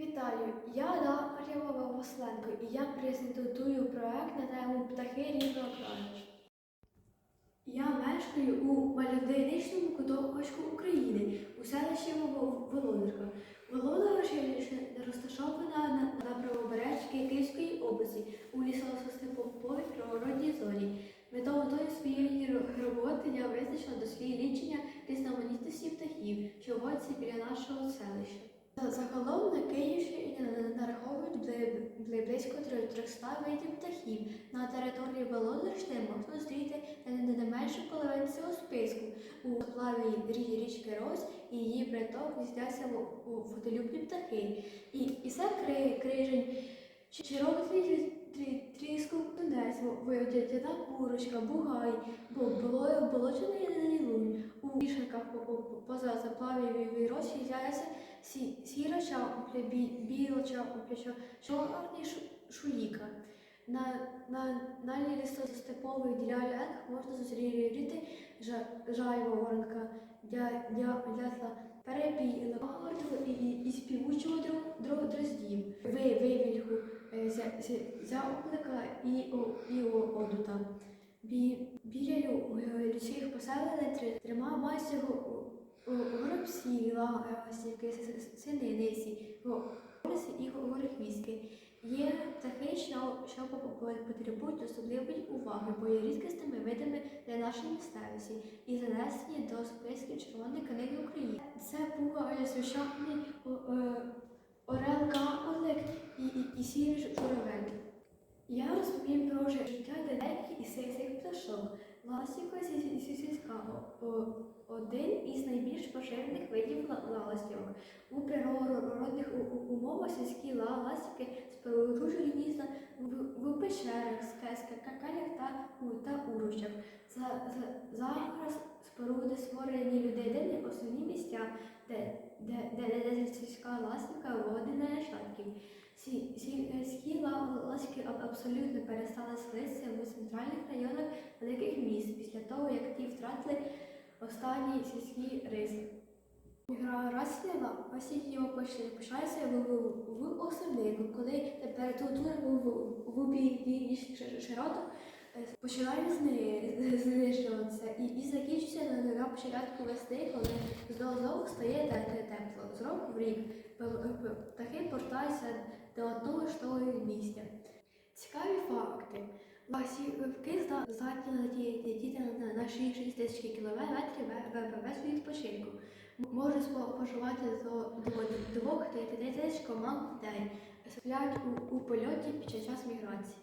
Вітаю, я Дар'я Васленко і я презентую проект на тему птахи рідного краю. Я мешкаю у мальовничному куточку України у селищі Во- Володарка. Володарка розташована на, правобережці Київської області у лісостеповій природній зоні. Метою своєї роботи я визначила дослідження різноманітності птахів, що водяться біля нашого селища. За- Загалом на Київщині нараховують бли- бли- близько 300 видів птахів. На території Володарщини можна зустріти не- менше половини цього списку. У сплаві рі- річки Рось і її приток у водолюбні птахи. І, і це кри, крижень, червоний тріску, тунець, виводяна курочка, бугай, бо було болочений лунь. У вішенках по- по- поза заплаві віросі з'являється сі, сіра чапля, бі, біла чо- чорний шуліка. На, на, на лісостепових ділянках можна зустріти жа- жайво, воронка, дя, дя, дятла, перепіла, гордого і, і, і співучого дро- дро- дроздів, ви, вивільгу, е, зя- зя- зяблика і, і одута. Бі, біля е, людських поселень три- трьома ласівки, сининиці, гориси і горохвістки. Є птахи, що, що по- по- потребують особливої уваги, бо є рідкісними видами для нашої місцевості і занесені до списків Червоної книги України. Це пуга священний орел карлик і, і, і сірий журавель. Я розповім про життя лелек і цих пташок. Ластівка сільська один із найбільш поширених видів ла- ластівок. У природних умовах сільські ла- ластівки споруджують гнізда в, печерах, скесках, какалях та, та уручах. За, за, зараз споруди створені людини основні місця, де, де, де, сільська ластівка водить на нащадків. Сі- сі- Сільські ла- ластівки абсолютно перестали селитися в центральних районах великих міст після того, як ті втратили останні сільські риси. Міграція ластівків почалася в, в, в особливо, коли температура в, північних широтах е, починає знижуватися і, і закінчується на, початку весни, коли знову стає те- те- тепло. З року в рік птахи повертаються до одного ж того місця. Цікаві факти. Ласівки зда- здатні летіти на, на 6 тисяч кілометрів без відпочинку. Може споживати до, до 2 тисяч команд в день. Сплять у, у польоті під час міграції.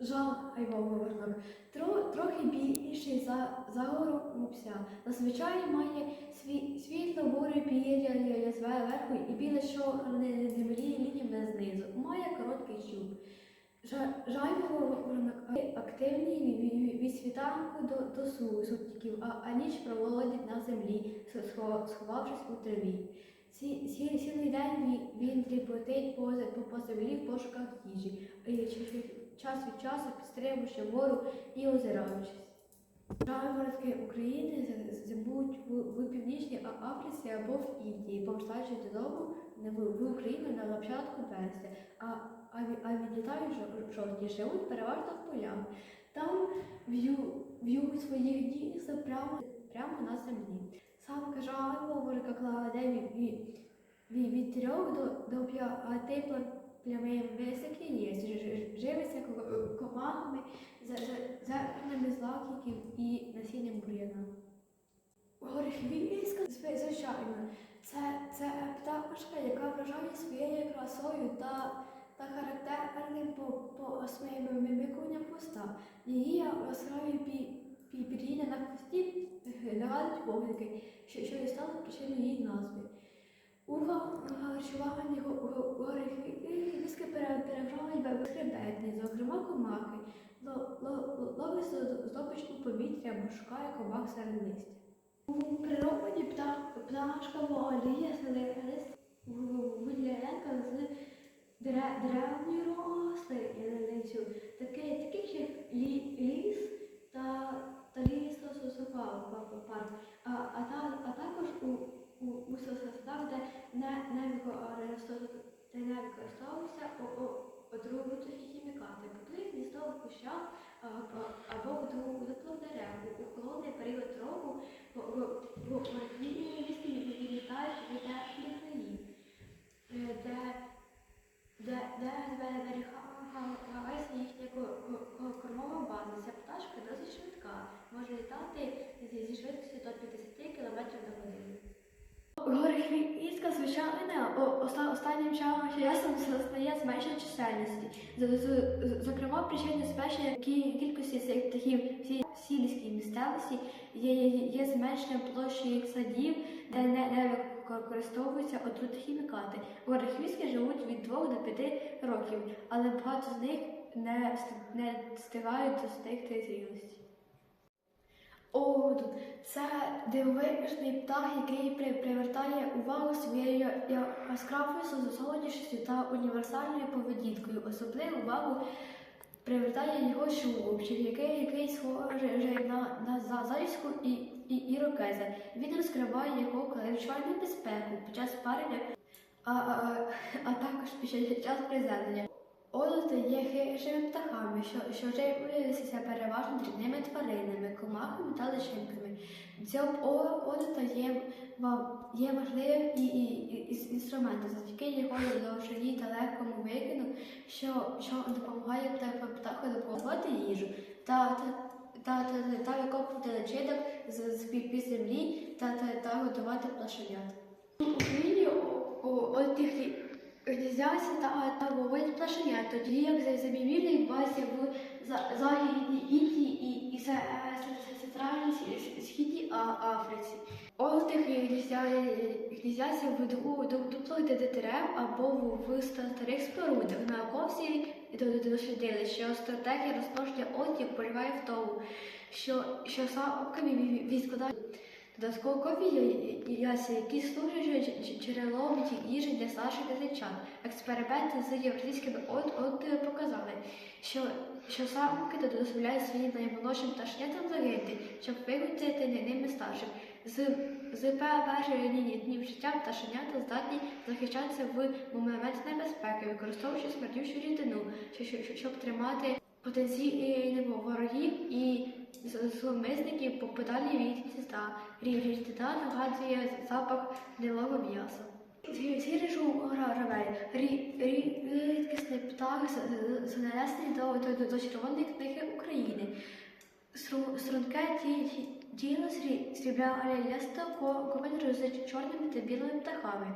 Жал Айвоговорнок. Тро, трохи більший за загору мупся. Зазвичай має сві, світло бурі пір'я зверху і біле чорне землі лініями знизу. Має короткий чуб. Жайворонок активний від- світанку до, до су- а, а ніч проводить на землі, сховавшись у траві. Ці, ці, цілий день він, тріпотить по, по, по землі в пошуках їжі, час від часу підстрибуючи вору і озираючись. Жайворонки України зимують в, Північній Африці або в Індії, повертаючи додому в, Україну на початку вересня, а, а, відлітають жо- жовтні, живуть переважно в полях. Там в'ю, в'ють своїх гнізда прямо, прямо на землі. Самка жайворонка кладе від, від, від, від трьох до, до п'яти пла- плямей високі ж- живиться ко- комахами, зернами злаків і насінням бур'яна. Горехвійська, зв- звичайно, це, це пташка, яка вражає своєю красою та, та характерним по, по своїм мимиканням хвоста. Її яскраві пі, пі, пір'їння на хвості нагадують вогники, що, що і стало причиною її назви. У харчуванні горехвійська перебирають безхребетні, зокрема комахи, Ло- ло- ловить здобич у повітря або шукає комах серед листя. У природі пташка воліє селилась вилянка з дре- древньої рослинністю, таке, таких як ліс та, та, а також у, у, сосадах, де не, не не не використовуються о- о- хімікати. Будує гніздо в або, в дерев. У- холодний період року горохвісті відлітають від країн, е, де, зберігається їхня ко- ко- кормова база. Ця пташка досить швидка, може літати зі швидкістю до 50 зменшення чисельності. Зокрема, причиною збільшення кі- кількості цих птахів в сільській місцевості є, є, зменшення площі садів, де не, не використовуються отрути хімікати. Горохвістки живуть від 2 до 5 років, але багато з них не, не встигають достигти зрілості. Одун це дивовижний птах, який при- привертає увагу своєю яскравою золотістю та універсальною поведінкою. Особливу увагу привертає його шубчик, який, який схожий на, на за- зайську і, і, ірокеза. Він розкриває його, коли відчуває небезпеку під час парення, а, а, а також під час приземлення. Олоти є хижими птахами, що, що живляться переважно дрібними тваринами, комахами та личинками. Дзьоб о- олота є, є важливим і, і, і, інструментом, завдяки його довжині та легкому викину, що, що допомагає птаху, допомагати їжу та, та, та, та, та викопувати личинок з, під землі та, та, та готувати пташенят. У Україні отих та, та виводять тоді як за забівілі відбувається в Західній Індії і, і це- це- це- центральній Східній Африці. Отих гніздяться в ду- ду- дуплах де- де дерев або в, старих спорудах. Науковці до- дослідили, що стратегія розмноження отів полягає в тому, що, що самками Додаткові яйця, які служать дж- дж- джерелом їжі для старших дитинчат. Експерименти з євразійськими от, от показали, що, що самки дозволяють своїм наймолодшим пташнятам загинути, щоб виготовити ними старших. З, з перших днів життя пташенята здатні захищатися в момент небезпеки, використовуючи смердючу рідину, щоб, щоб, щоб тримати потенційних ворогів і з- зловмисників по- подалі від гнізда. Рідина нагадує запах гнилого м'яса. Сірижу гравель, рідкісний птах занесений до, червоної книги України. Струнке ті- ті- тіло срі- сріблястого кольору з чорними та білими птахами.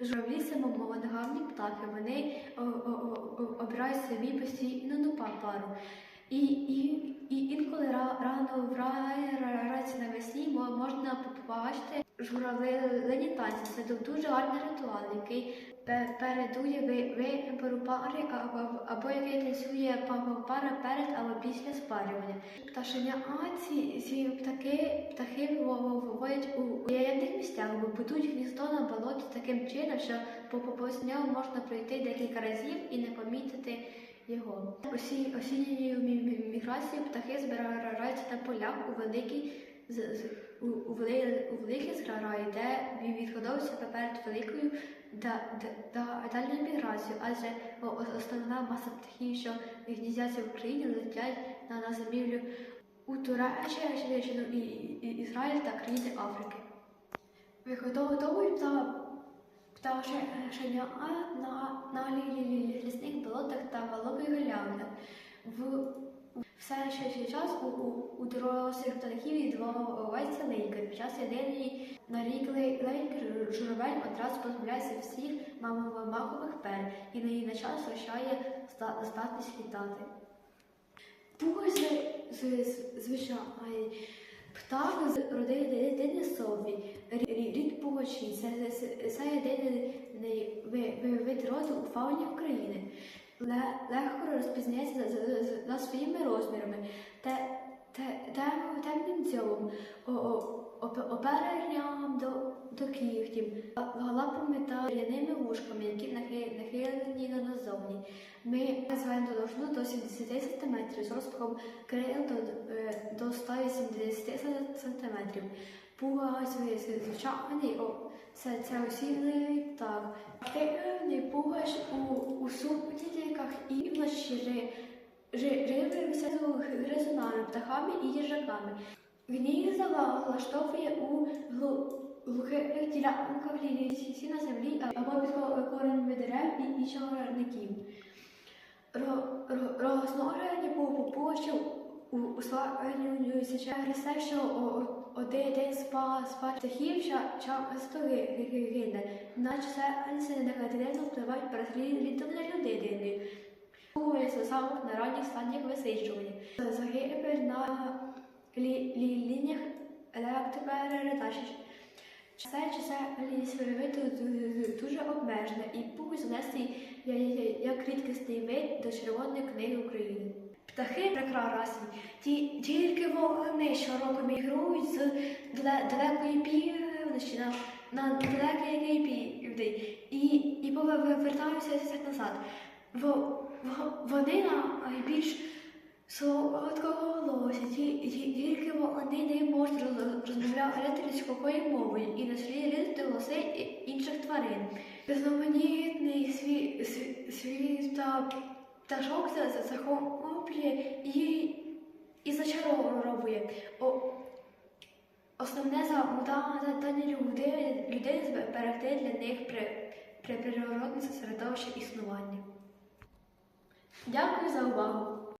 Журавлі це моногамні птахи, вони обирають собі постійну па- пару. І, і, і інколи ра- рано вранці навесні мо- можна побачити журавлині танці. Це дуже гарний ритуал, який передує ви- вибору пари або, або який танцює па- пара перед або після спарювання. Пташеня а ці, птахи, птахи во- во- виводять у уявних місцях, бо будуть гніздо на болоті таким чином, що по повз нього можна пройти декілька разів і не помітити його. Осі, осінньою мі- мі- міграцією птахи збираються на полях у великій у, у, вели- у великій зграраї, де ві- відходовуються перед великою да, да, да, дальньою міграцією, адже основна маса птахів, що гніздяться в Україні, летять на, на зимівлю у Туреччину і, і Ізраїль та країни Африки. Виготовують та пташеня на, на лі- лі- лісних болотах та галявинах. В все ще час у, у, у дорослих птахів відбувається лейка. Під час єдиної на рік лей- лейки жу- журавель одразу позбавляється всіх мамових махових пер і на її на час втрачає зда- здатність літати. Пугай з, з, з, звичайний птах родини дитини сові, Рі- рі- рід пугачі. Це, єдиний ви- ви- вид роду у фауні України. Ле- Легко розпізнається за, за, за, за своїми розмірами, те, те, тем- темним дзьобом, оперенням до, до кігтів, ла- лапами та ряними вушками, які нахилені на- назовні. Ми називаємо довжину до 70 см, з розпахом крил до, е, до 180 см. Пуга звичайний, о, це, це осінний птах. Активний пугач у, у сутінках і вночі ри, риби гризунами, птахами і їжаками. Він Гнізда влаштовує у глухих ділянках лісі на землі або під коренами дерев і, і чагарників. Ро- ро- Розмноження пугачів у, у славнююся через те, що о- о- один день спа, спа птахів ча- часто ги- ги- ги- гине, наче це негативно впливають переслідування людини. Пугається самих на ранніх стадіях висиджування. Загибель на лі, лі, лініях електропередачі. Це це лісовий дуже обмежена і пугать занести як рідкісний вид до Червоної книги України. Птахи прекрасні, ті, вони щороку мігрують з далекої півночі на, на далекий південь і, і повертаються назад. Во, во, вони найбільш солодкоголосі, ті- ті- тільки вони не можуть роз- розмовляти людською мовою і наслідувати голоси інших тварин. Різноманітний світ, світ та пташок за- за- захоплює і, і зачаровує. О, Основне завдання людей, людей зберегти для них при, при природне середовище існування. Дякую за увагу!